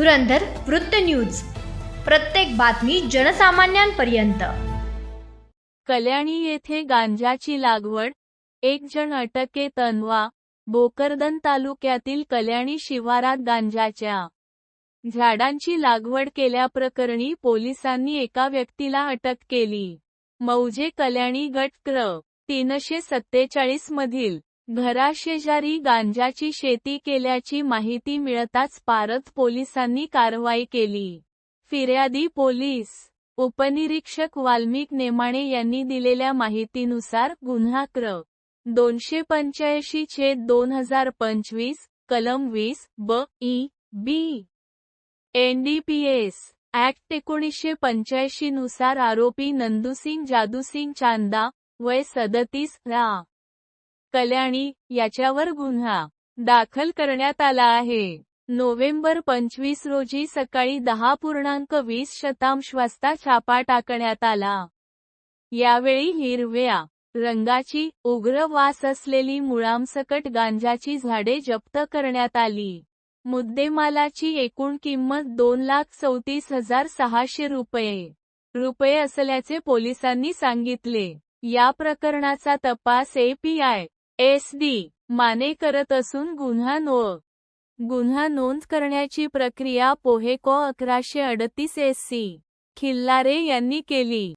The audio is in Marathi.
धुरंधर वृत्त न्यूज. प्रत्येक बातमी जनसामान्यांपर्यंत. कल्याणी येथे गांजाची लागवड. एक जण अटके तन्वा भोकरदन तालुक्यातील कल्याणी शिवारात गांजाच्या झाडांची लागवड केल्याप्रकरणी पोलिसांनी एका व्यक्तीला अटक केली. मौजे कल्याणी गट क्र. तीनशे सत्तेचाळीस मधील घराशेजारी गांजाची शेती केल्याची माहिती मिळताच पारत पोलिसांनी कारवाई केली. फिर्यादी पोलीस उपनिरीक्षक वाल्मिक नेमाणे यांनी दिलेल्या माहितीनुसार गुन्हा क्र दोनशे पंच्याऐंशी छेद दोन हजार पंचवीस कलम वीस ब ई बी. एनडीपीएस ऍक्ट एकोणीसशे पंच्याऐंशी नुसार आरोपी नंदुसिंग जादूसिंग चांदा वय सदतीस रा. कल्याणी याच्यावर गुन्हा दाखल करण्यात आला आहे. नोव्हेंबर पंचवीस रोजी सकाळी दहा पूर्णांक वीस शतांश वाजता छापा टाकण्यात आला. यावेळी हिरव्या रंगाची उग्र वास असलेली मुळामसकट गांजाची झाडे जप्त करण्यात आली. मुद्देमालाची एकूण किंमत दोन लाख चौतीस हजार सहाशे रुपये. रुपये असल्याचे पोलिसांनी सांगितले. या प्रकरणाचा तपास एपीआय एस डी माने करत असून गुन्हा नो गुन्हा नोंद करण्याची प्रक्रिया पोहेको अकराशे अडतीस एस सी खिल्लारे यांनी केली.